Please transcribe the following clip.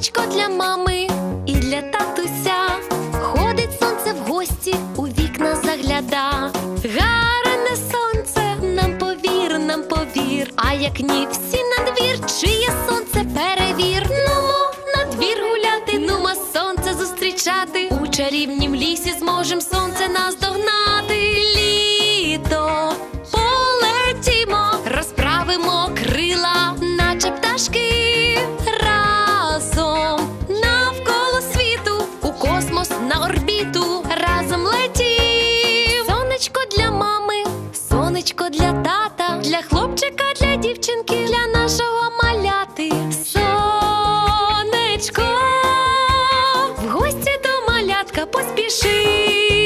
Містечко для мами і для татуся. Ходить сонце в гості, у вікна загляда. Гарне сонце, нам повір, нам повір. А як ні, всі на двір, чиє сонце перевір. Нумо на двір гуляти, нумо сонце зустрічати. У чарівнім лісі зможем сонце наздогнати. нашого маляти сонечко, в гості до малятка поспіши.